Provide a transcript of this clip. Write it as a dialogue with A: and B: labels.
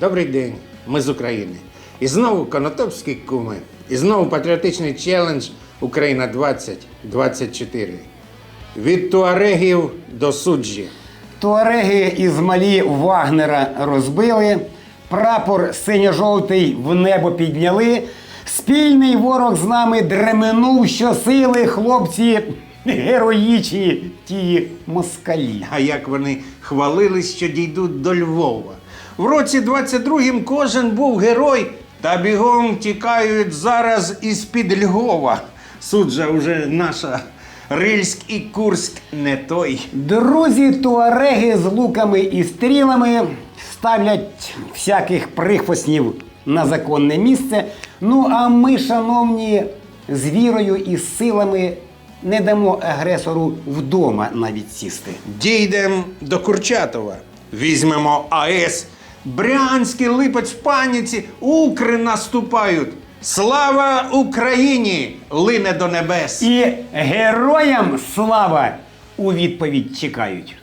A: добрий день. Ми з України. І знову конотопські куми. І знову патріотичний челендж Україна 2024. Від туарегів до суджі.
B: Туареги із Малі Вагнера розбили, прапор синьо-жовтий в небо підняли. Спільний ворог з нами дременув щосили, хлопці героїчні ті москалі.
A: А як вони хвалились, що дійдуть до Львова. В році 22-м кожен був герой, та бігом тікають зараз із-під Львова. Суджа уже наша. Рильськ і Курськ не той.
B: Друзі туареги з луками і стрілами ставлять всяких прихвостнів на законне місце. Ну а ми, шановні, з вірою і силами не дамо агресору вдома навіть сісти.
A: Дійдемо до Курчатова. Візьмемо АЕС. Брянський липець в паніці, укри наступають. Слава Україні! Лине до небес.
B: І героям слава у відповідь чекають.